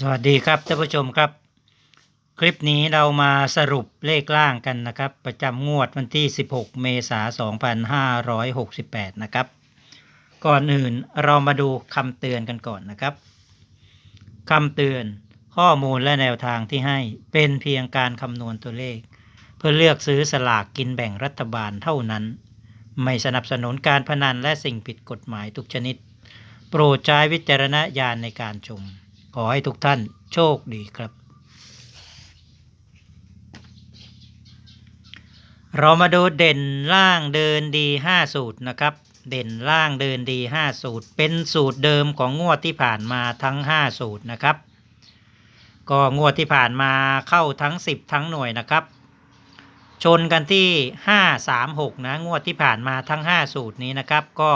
สวัสดีครับท่านผู้ชมครับ คลิปนี้เรามาสรุปเลขล่างกันนะครับ ประจำงวดวันที่ 16 เมษายน 2568 นะครับ ก่อนอื่นเรามาดูคำเตือนกันก่อนนะครับคำเตือนข้อมูลและแนวทางที่ให้เป็นเพียงการคำนวณตัวเลข เพื่อเลือกซื้อสลากกินแบ่งรัฐบาลเท่านั้น ไม่สนับสนุนการพนันและสิ่งผิดกฎหมายทุกชนิด โปรดใช้วิจารณญาณในการชม ขอให้ทุกท่านโชคดีครับ เรามาดูเด่นล่างเดินดี 5 สูตรนะครับ เด่นล่างเดินดี 5 สูตร เป็นสูตรเดิมของงวดที่ผ่านมาทั้ง 5 สูตรนะครับ ก็งวดที่ผ่านมาเข้าทั้ง 10 ทั้งหน่วยนะครับ ชนกันที่ 5 3 6 นะ งวดที่ผ่านมาทั้ง 5 สูตรนี้นะครับ ก็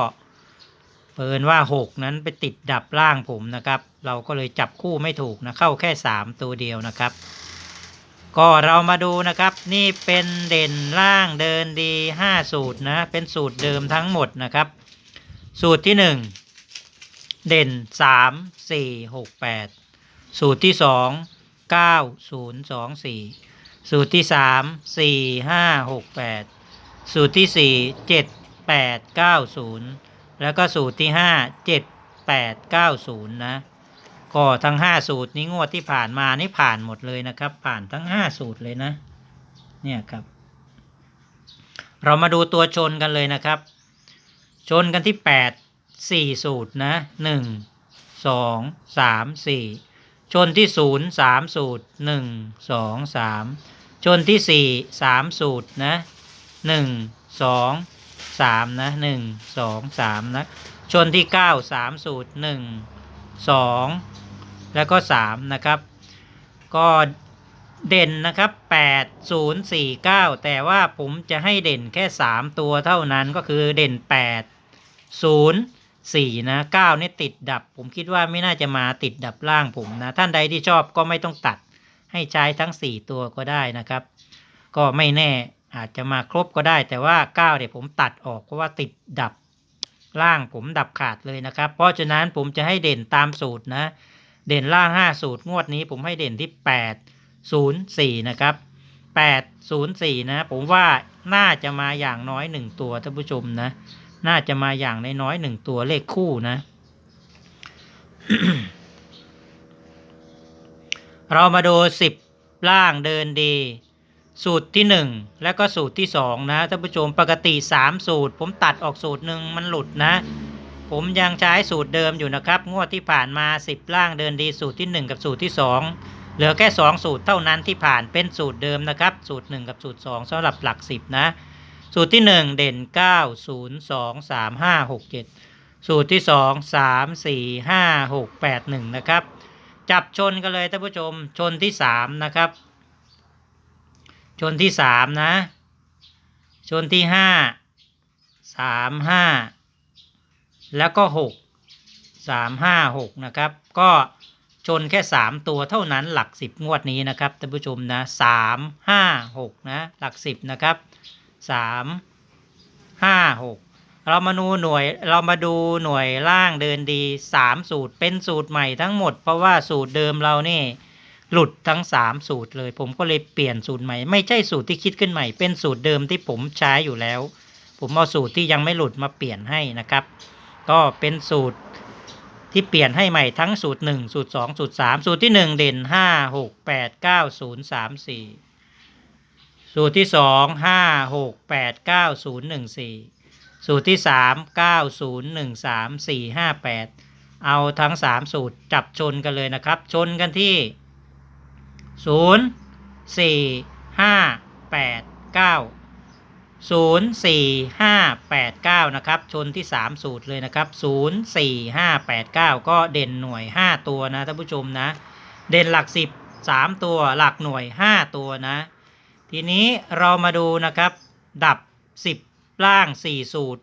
เปินว่า 6 นั้นไปติดดับล่างผมนะครับ เราก็เลยจับคู่ไม่ถูกนะเข้าแค่ 3 ตัวเดียวนะครับ ก็เรามาดูนะครับ นี่เป็นเด่นล่างเดินดี 5 สูตรนะ เป็นสูตรเดิมทั้งหมดนะครับ สูตรที่ 1 เด่น 3 4 6 8 สูตรที่ 2 9 0 2 4 สูตรที่ 3 4 5 6 8 สูตรที่ 4 7 8 9 0 แล้วก็สูตรที่5 7 8 9 0นะ ก็ทั้ง5สูตรนี้งวดที่ผ่านมานี่ผ่านหมดเลยนะครับ ผ่านทั้ง5สูตรเลยนะ เนี่ยครับ เรามาดูตัวชนกันเลยนะครับ ชนกันที่8 4สูตรนะ1 2 3 4ชนที่0 3สูตร1 2 3ชนที่4 3สูตรนะ 1 2 3นะ1 2 3นะ ชนที่9 3สูตร1 2แล้วก็3นะครับ ก็เด่นนะครับ8 0 4 9แต่ว่าผมจะให้เด่นแค่3ตัวเท่านั้นก็คือเด่น8 0 4นะ9นี่ติดดับ ผมคิดว่าไม่น่าจะมาติดดับล่างผมนะ ท่านใดที่ชอบก็ไม่ต้องตัดให้ใช้ทั้ง4ตัวก็ได้นะครับ ก็ไม่แน่ อาจจะมาครบก็ได้ แต่ว่า 9 เนี่ยผมตัดออกเพราะว่าติดดับล่างผมดับขาดเลยนะครับ เพราะฉะนั้นผมจะให้เด่นตามสูตรนะ เด่นล่าง 5 สูตรงวดนี้ผมให้เด่นที่ 8 0 4 นะครับ 8 0 4 นะ ผมว่าน่าจะมาอย่างน้อย 1 ตัวท่านผู้ชมนะ น่าจะมาอย่างนน้อยหนึ่งตัวเลขคู่นะ เรามาดู 10 ล่างเดินดี สูตรที่ 1 แล้วก็สูตรที่ 2 นะท่านผู้ชมปกติ 3 สูตร ผมตัดออกสูตรหนึ่งมันหลุดนะ ผมยังใช้สูตรเดิมอยู่นะครับ งวดที่ผ่านมา 10 ล่างเดินดีสูตรที่ 1 กับสูตรที่ 2 เหลือแค่ 2 สูตรเท่านั้นที่ผ่านเป็นสูตรเดิมนะครับ สูตร 1 กับสูตร 2สำหรับหลัก 10 นะ สูตรที่ 1 เด่น 9 0 2 3 5 6 7 สูตรที่ 2 3 4 5 6 8 1 นะครับ จับชนกันเลยท่านผู้ชมชนที่ 3 นะครับ ชนที่3นะ ชนที่5 3 5แล้วก็6 3 5 6นะครับ ก็ชนแค่3ตัวเท่านั้นหลัก10งวดนี้นะครับท่านผู้ชมนะ3 5 6นะหลัก10นะครับสามห้าหกเรามาดูหน่วยเรามาดูหน่วยล่างเดินดีสามสูตรเป็นสูตรใหม่ทั้งหมด เพราะว่าสูตรเดิมเรานี่ หลุดทั้งสามสูตรเลย ผมก็เลยเปลี่ยนสูตรใหม่ ไม่ใช่สูตรที่คิดขึ้นใหม่ เป็นสูตรเดิมที่ผมใช้อยู่แล้ว ผมเอาสูตรที่ยังไม่หลุดมาเปลี่ยนให้นะครับ ก็เป็นสูตรที่เปลี่ยนให้ใหม่ทั้งสูตร 1 สูตร 2 สูตร 3 สูตรที่ 1 เด่น 5 6 8 9 0 3 4 สูตรที่สองห้าหกแปดเก้าศูนย์หนึ่งสี่สูตรที่สามเก้าศูนย์หนึ่งสามสี่ห้าแปดเอาทั้งสามสูตรจับชนกันเลยนะครับ ชนกันที่ ศูนย์สี่ห้าแปดเก้าศูนย์สี่ห้าแปดเก้านะครับชนที่สามสูตรเลยนะครับศูนย์สี่ห้าแปดเก้าก็เด่นหน่วยห้าตัวนะท่านผู้ชมนะ เด่นหลักสิบสามตัวหลักหน่วยห้าตัวนะ ทีนี้เรามาดูนะครับ ดับ10ล่าง4สูตร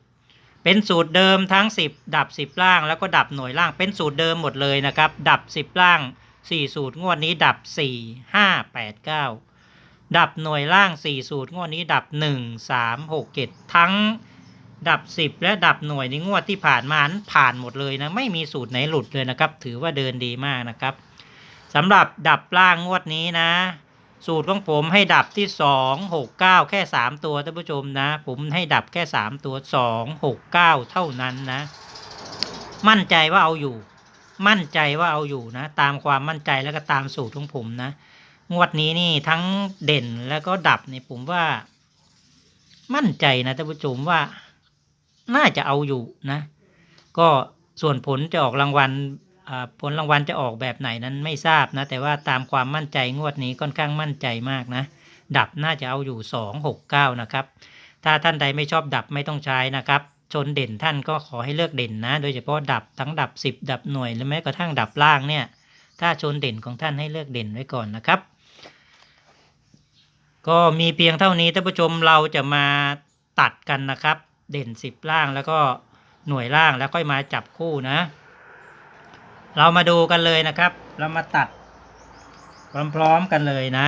เป็นสูตรเดิมทั้ง10ดับ10ล่างแล้วก็ดับหน่วยล่างเป็นสูตรเดิมหมดเลยนะครับ ดับ10ล่าง 4สูตรงวดนี้ดับ4 5 8 9ดับหน่วยล่าง4สูตรงวดนี้ดับ1 3 6 7ทั้งดับ10และดับหน่วยในงวดที่ผ่านมานั้นผ่านหมดเลยนะไม่มีสูตรไหนหลุดเลยนะครับ ถือว่าเดินดีมากนะครับสำหรับดับล่างงวดนี้นะ สูตรของผมให้ดับที่สองหกเก้าแค่สามตัวท่านผู้ชมนะ ผมให้ดับแค่สามตัวสองหกเก้าเท่านั้นนะ มั่นใจว่าเอาอยู่ มั่นใจว่าเอาอยู่นะ ตามความมั่นใจแล้วก็ตามสูตรของผมนะ งวดนี้นี่ทั้งเด่นแล้วก็ดับเนี่ยผมว่า มั่นใจนะท่านผู้ชมว่าน่าจะเอาอยู่นะ ก็ส่วนผลจะออกรางวัลผลรางวัลจะออกแบบไหนนั้นไม่ทราบนะ แต่ว่าตามความมั่นใจงวดนี้ค่อนข้างมั่นใจมากนะ ดับน่าจะเอาอยู่สองหกเก้านะครับ ถ้าท่านใดไม่ชอบดับไม่ต้องใช้นะครับ ชนเด่นท่านก็ขอให้เลือกเด่นนะ โดยเฉพาะดับทั้งดับสิบดับหน่วยหรือแม้กระทั่งดับล่างเนี่ย ถ้าชนเด่นของท่านให้เลือกเด่นไว้ก่อนนะครับ ก็มีเพียงเท่านี้ท่านผู้ชมเราจะมาตัดกันนะครับ เด่นสิบล่างแล้วก็หน่วยล่างแล้วค่อยมาจับคู่นะ เรามาดูกันเลยนะครับ เรามาตัด พร้อมๆกันเลยนะ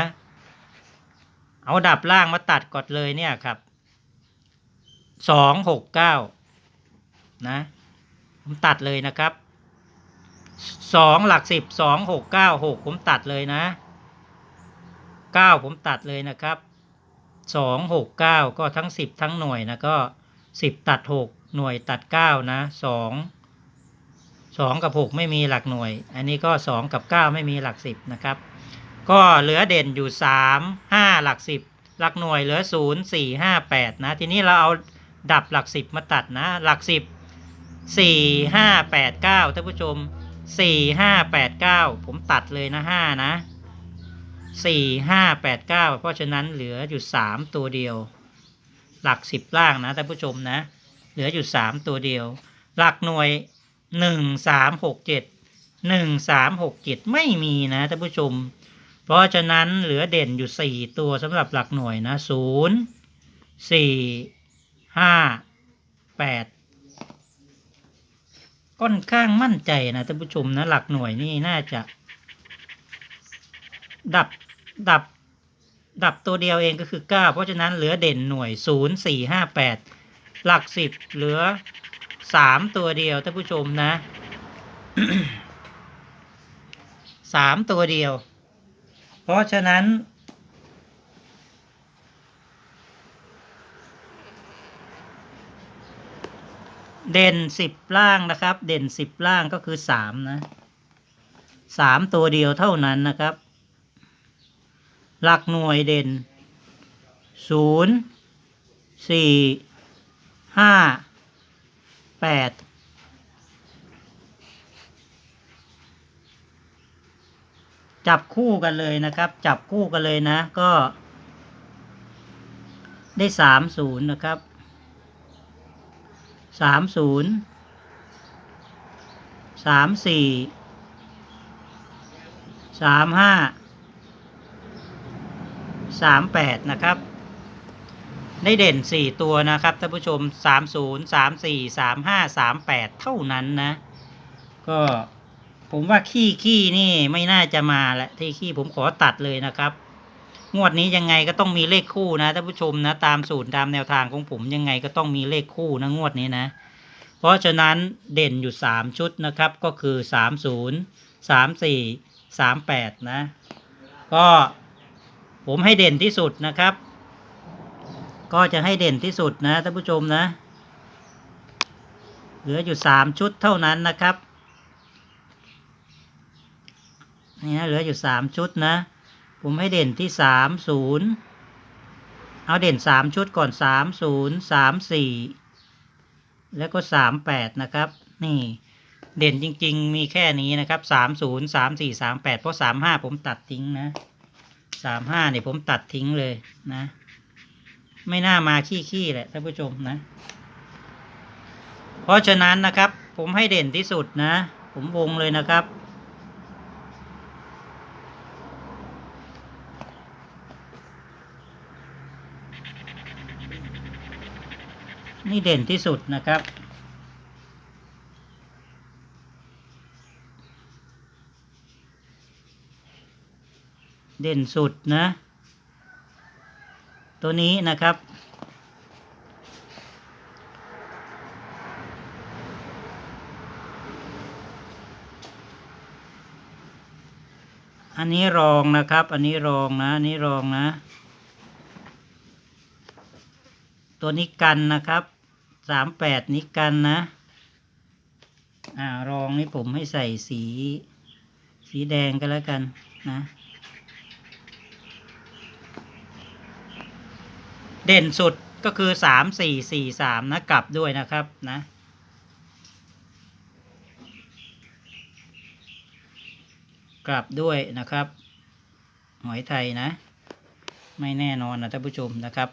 เอาดับล่างมาตัดกดเลยเนี่ยครับ สองหกเก้านะ ผมตัดเลยนะครับสองหลักสิบสองหกเก้าหกผมตัดเลยนะเก้าผมตัดเลยนะครับสองหกเก้าก็ทั้งสิบทั้งหน่วยนะก็สิบตัดหกหน่วยตัดเก้านะสองสองกับหกไม่มีหลักหน่วย อันนี้ก็สองกับเก้าไม่มีหลักสิบนะครับ ก็เหลือเด่นอยู่สามห้าหลักสิบหลักหน่วยเหลือศูนย์สี่ห้าแปดนะ ทีนี้เราเอา ดับหลักสิบมาตัดนะ หลักสิบสี่ห้าแปดเก้าท่านผู้ชมสี่ห้าแปดเก้าผมตัดเลยนะห้านะสี่ห้าแปดเก้าเพราะฉะนั้นเหลืออยู่สามตัวเดียว หลักสิบล่างนะท่านผู้ชมนะ เหลืออยู่สามตัวเดียว หลักหน่วยหนึ่งสามหกเจ็ดหนึ่งสามหกเจ็ดไม่มีนะท่านผู้ชม เพราะฉะนั้นเหลือเด่นอยู่สี่ตัวสำหรับหลักหน่วยนะศูนย์สี่ ห้าแปดค่อนข้างมั่นใจนะท่านผู้ชมนะ หลักหน่วยนี่น่าจะ ดับดับ ดับตัวเดียวเองก็คือเก้าเพราะฉะนั้นเหลือเด่นหน่วยศูนย์สี่ห้าแปดหลักสิบเหลือสามตัวเดียวท่านผู้ชมนะสามตัวเดียว เพราะฉะนั้น เด่นสิบล่างนะครับ เด่นสิบล่างก็คือสามนะสามตัวเดียวเท่านั้นนะครับ หลักหน่วยเด่นศูนย์สี่ห้าแปดจับคู่กันเลยนะครับ จับคู่กันเลยนะ ก็ได้สามศูนย์นะครับ สามศูนย์สามสี่สามห้าสามแปดนะครับ ได้เด่นสี่ตัวนะครับท่านผู้ชมสามศูนย์สามสี่สามห้าสามแปดเท่านั้นนะ ก็ผมว่าขี้ขี้นี่ไม่น่าจะมาแหละที่ขี้ผมขอตัดเลยนะครับ งวดนี้ยังไงก็ต้องมีเลขคู่นะท่านผู้ชมนะ ตามสูตรตามแนวทางของผมยังไงก็ต้องมีเลขคู่นะงวดนี้นะ เพราะฉะนั้นเด่นอยู่สามชุดนะครับ ก็คือสามศูนย์สามสี่สามแปดนะ ก็ผมให้เด่นที่สุดนะครับ ก็จะให้เด่นที่สุดนะท่านผู้ชมนะ เหลืออยู่สามชุดเท่านั้นนะครับนี่นะเหลืออยู่สามชุดนะ ผมให้เด่นที่สามศูนย์เอาเด่นสามชุดก่อนสามศูนย์สามสี่แล้วก็สามแปดนะครับ นี่เด่นจริง ๆ มีแค่นี้นะครับสามศูนย์สามสี่สามแปดเพราะสามห้าผมตัดทิ้งนะสามห้าเนี่ยผมตัดทิ้งเลยนะ ไม่น่ามาขี้ๆแหละท่านผู้ชมนะ เพราะฉะนั้นนะครับ ผมให้เด่นที่สุดนะ ผมวงเลยนะครับ นี่เด่นที่สุดนะครับ เด่นสุดนะ ตัวนี้นะครับ อันนี้รองนะครับ อันนี้รองนะอันนี้รองนะตัวนี้กันนะครับ สามแปดนี้กันนะ อ่ารองนี่ผมให้ใส่สี สีแดงก็แล้วกันนะ เด่นสุดก็คือสามสี่สี่สามนะกลับด้วยนะครับนะกลับด้วยนะครับ หอยไทยนะ ไม่แน่นอนนะท่านผู้ชมนะครับ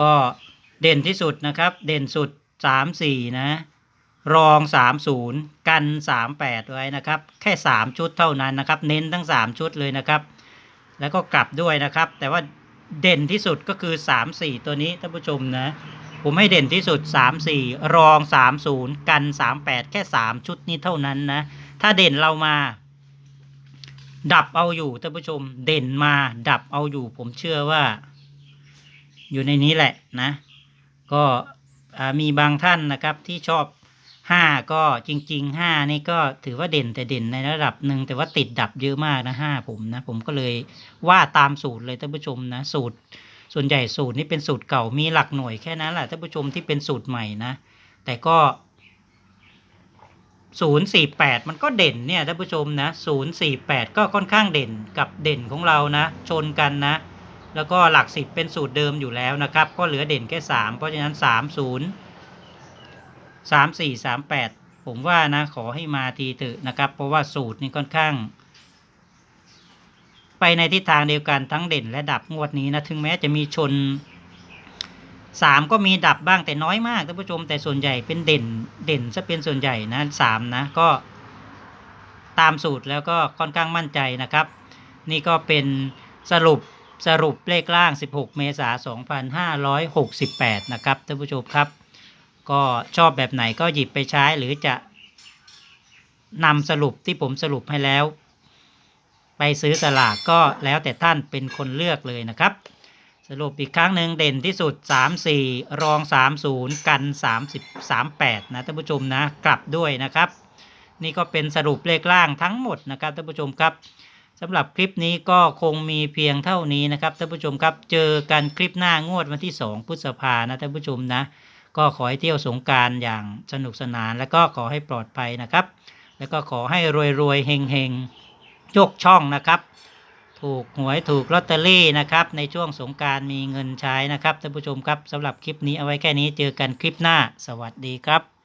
ก็เด่นที่สุดนะครับ เด่นสุด สามสี่นะ รองสามศูนย์กันสามแปดไว้นะครับ แค่สามชุดเท่านั้นนะครับ เน้นทั้งสามชุดเลยนะครับ แล้วก็กลับด้วยนะครับ แต่ว่าเด่นที่สุดก็คือสามสี่ตัวนี้ท่านผู้ชมนะ ผมให้เด่นที่สุดสามสี่รองสามศูนย์กันสามแปดแค่สามชุดนี้เท่านั้นนะ ถ้าเด่นเรามาดับเอาอยู่ท่านผู้ชมเด่นมาดับเอาอยู่ ผมเชื่อว่า อยู่ในนี้แหละนะ ก็ มีบางท่านนะครับที่ชอบห้าก็จริงๆห้านี่ก็ถือว่าเด่นแต่เด่นในระดับหนึ่งแต่ว่าติดดับเยอะมากนะห้าผมนะ ผมก็เลยว่าตามสูตรเลยท่านผู้ชมนะสูตร ส่วนใหญ่สูตรนี้เป็นสูตรเก่ามีหลักหน่วยแค่นั้นแหละท่านผู้ชมที่เป็นสูตรใหม่นะ แต่ก็ศูนย์สี่แปดมันก็เด่นเนี่ยท่านผู้ชมนะศูนย์สี่แปดก็ค่อนข้างเด่นกับเด่นของเรานะ ชนกันนะ แล้วก็หลักสิบเป็นสูตรเดิมอยู่แล้วนะครับ ก็เหลือเด่นแค่สามเพราะฉะนั้นสามศูนย์สามสี่สามแปดผมว่านะขอให้มาทีเถอะนะครับ เพราะว่าสูตรนี้ค่อนข้าง ไปในทิศทางเดียวกันทั้งเด่นและดับงวดนี้นะ ถึงแม้จะมีชนสามก็มีดับบ้างแต่น้อยมากท่านผู้ชมแต่ส่วนใหญ่เป็นเด่นเด่นจะเป็นส่วนใหญ่นะสามนะก็ตามสูตรแล้วก็ค่อนข้างมั่นใจนะครับ นี่ก็เป็นสรุป สรุปเลขล่าง 16 เมษายน 2568 นะครับท่านผู้ชมครับ ก็ชอบแบบไหนก็หยิบไปใช้หรือจะนำสรุปที่ผมสรุปให้แล้ว ไปซื้อสลากก็แล้วแต่ท่านเป็นคนเลือกเลยนะครับ สรุปอีกครั้งหนึ่งเด่นที่สุด 3 4 รอง 30 กัน 30 38 นะท่านผู้ชมนะ กลับด้วยนะครับ นี่ก็เป็นสรุปเลขล่างทั้งหมดนะครับท่านผู้ชมครับ สำหรับคลิปนี้ก็คงมีเพียงเท่านี้นะครับท่านผู้ชมครับ เจอกันคลิปหน้างวดวันที่ 2 พฤษภานะท่านผู้ชมนะ ก็ขอให้เที่ยวสงการอย่างสนุกสนาน แล้วก็ขอให้ปลอดภัยนะครับ แล้วก็ขอให้รวยๆเฮงๆยกช่องนะครับ ถูกหวยถูกลอตเตอรี่นะครับ ในช่วงสงการมีเงินใช้นะครับท่านผู้ชมครับสำหรับคลิปนี้เอาไว้แค่นี้เจอกันคลิปหน้า สวัสดีครับ